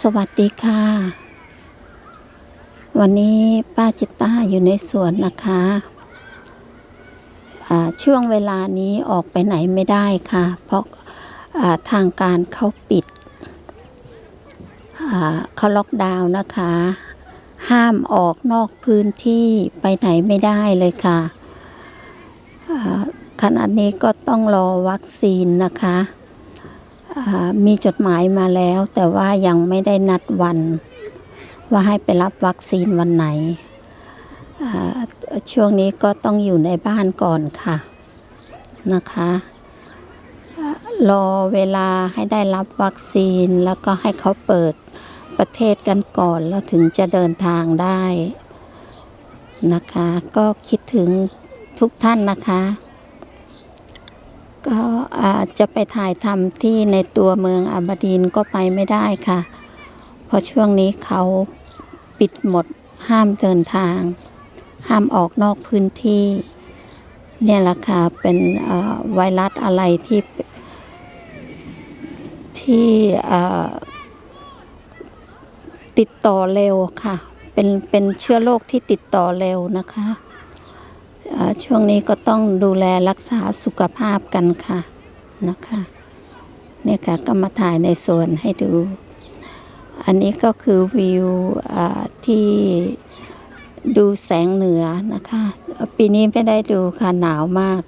สวัสดีค่ะ วันนี้ป้าจิตตาอยู่ในสวนนะคะอ่าช่วงเวลานี้ออกไปไหนไม่ได้ค่ะ เพราะาทางการเขาปิดเขาล็อกดาวน์นะคะ ห้ามออกนอกพื้นที่ไปไหนไม่ได้เลยค่ะขณะนี้ก็ต้องรอวัคซีนนะคะ มีจดหมายมาแล้ว แต่ว่ายังไม่ได้นัดวัน ว่าให้ไปรับวัคซีนวันไหน ช่วงนี้ก็ต้องอยู่ในบ้านก่อนค่ะนะคะรอเวลาให้ได้รับวัคซีนแล้วก็ให้เขาเปิดประเทศกันก่อน แล้วถึงจะเดินทางได้นะคะ ก็คิดถึงทุกท่านนะคะ ก็จะไปถ่ายทำที่ในตัวเมืองอาบดีนก็ไปไม่ได้ค่ะ เพราะช่วงนี้เขาปิดหมดห้ามเดินทาง ห้ามออกนอกพื้นที่ เนี่ยแหละค่ะเป็นไวรัสอะไรที่ที่ติดต่อเร็วค่ะ เป็นเป็นเชื้อโรคที่ติดต่อเร็วนะคะ ช่วงนี้ก็ต้องดูแลรักษาสุขภาพกันค่ะนะคะเนี่ยค่ะก็มาถ่ายในสวนให้ดู อันนี้ก็คือวิวที่ดูแสงเหนือนะคะ ปีนี้ไม่ได้ดูค่ะหนาวมาก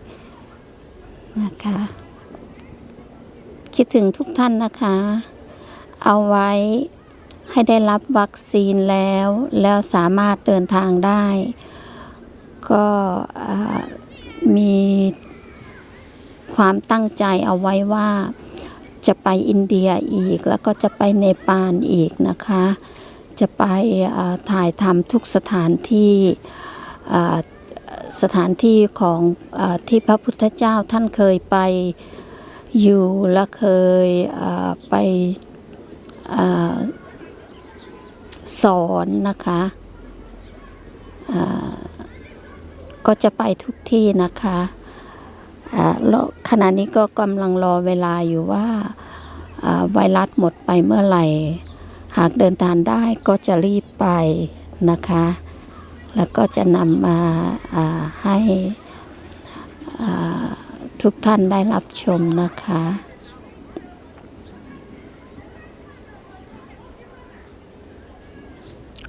นะคะ คิดถึงทุกท่านนะคะ เอาไว้ให้ได้รับวัคซีนแล้ว แล้วสามารถเดินทางได้ ก็มีความตั้งใจเอาไว้ว่าจะไปอินเดียอีก แล้วก็จะไปเนปาลอีกนะคะ จะไปถ่ายทำทุกสถานที่สถานที่ของอที่พระพุทธเจ้าท่านเคยไปอยู่และเคยไปอสอนนะคะอ่า ก็จะไปทุกที่นะคะอ่าแล้วขณะนี้ก็กำลังรอเวลาอยู่ว่าไวรัสหมดไปเมื่อไหร่ หากเดินทางได้ก็จะรีบไปนะคะ แล้วก็จะนำมาให้ทุกท่านได้รับชมนะคะ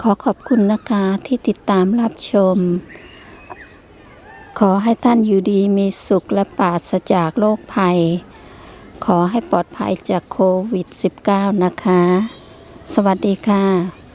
ขอขอบคุณนะคะที่ติดตามรับชม ขอให้ท่านอยู่ดีมีสุขและปราศจากโรคภัย ขอให้ปลอดภัยจากโควิด -19 นะคะ สวัสดีค่ะ